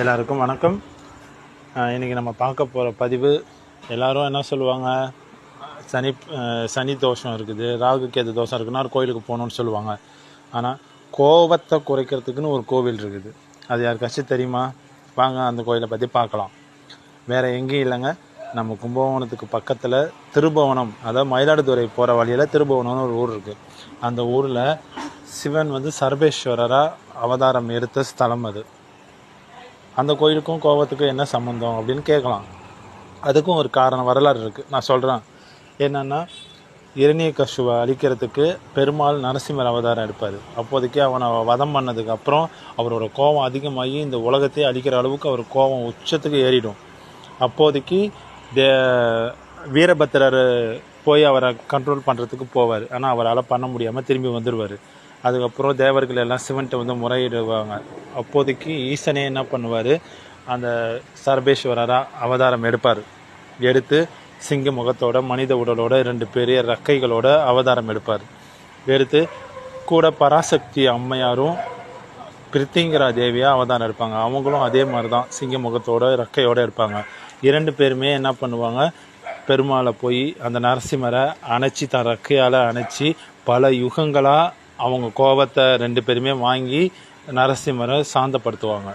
எல்லாருக்கும் வணக்கம். இன்றைக்கி இன்னைக்கு நம்ம பார்க்க போகிற பதிவு எல்லோரும் என்ன சொல்லுவாங்க? சனி சனி தோஷம் இருக்குது ராகு கேது தோஷம் இருக்குன்னா ஒரு கோயிலுக்கு போகணுன்னு சொல்லுவாங்க. ஆனால் கோபத்தை குறைக்கிறதுக்குன்னு ஒரு கோவில் இருக்குது. அது யாருக்காச்சும் தெரியுமா? வாங்க அந்த கோயிலை பற்றி பார்க்கலாம். வேறு எங்கேயும் இல்லைங்க. நம்ம கும்பகோணத்துக்கு பக்கத்தில் திருபுவனம் அதாவது மயிலாடுதுறை போகிற வழியில் திருபுவனம்னு ஒரு ஊர் இருக்குது அந்த ஊரில் சிவன் வந்து சர்வேஸ்வரராக அவதாரம் எடுத்த ஸ்தலம் அது. அந்த கோயிலுக்கும் கோவத்துக்கும் என்ன சம்மந்தம் அப்படின்னு கேட்கலாம். அதுக்கும் ஒரு காரணம் வரலாறு இருக்குது நான் சொல்கிறேன் என்னென்னா இரணிய கசுவை அழிக்கிறதுக்கு பெருமாள் நரசிம்மர் அவதாரம் எடுப்பார். அப்போதைக்கு அவனை வதம் பண்ணதுக்கு அப்புறம் அவரோட கோபம் அதிகமாகி இந்த உலகத்தையே அழிக்கிற அளவுக்கு அவர் கோபம் உச்சத்துக்கு ஏறிடும். அப்போதைக்கு தே வீரபத்திரர் போய் அவரை கண்ட்ரோல் பண்ணுறதுக்கு போவார். ஆனால் அவரால் பண்ண முடியாமல் திரும்பி வந்துடுவார் அதுக்கப்புறம் தேவர்கள் எல்லாம் சிவன்கிட்ட வந்து முறையிடுவாங்க. அப்போதைக்கு ஈசனே என்ன பண்ணுவார்? அந்த சர்பேஸ்வரராக அவதாரம் எடுப்பார். எடுத்து சிங்க முகத்தோட மனித உடலோட ரெண்டு பெரிய ரக்கைகளோட அவதாரம் எடுப்பார். எடுத்து கூட பராசக்தி அம்மையாரும் பிரித்திங்கரா தேவியாக அவதாரம் எடுப்பாங்க. அவங்களும் அதே மாதிரி தான் சிங்க முகத்தோட ரக்கையோடு இருப்பாங்க இரண்டு பேருமே என்ன பண்ணுவாங்க? பெருமாளை போய் அந்த நரசிம்மரை அணைச்சி தன் ரக்கையால் அணைச்சி பல யுகங்களாக அவங்க கோபத்தை ரெண்டு பேருமே வாங்கி நரசிம்மரை சாந்தப்படுத்துவாங்க.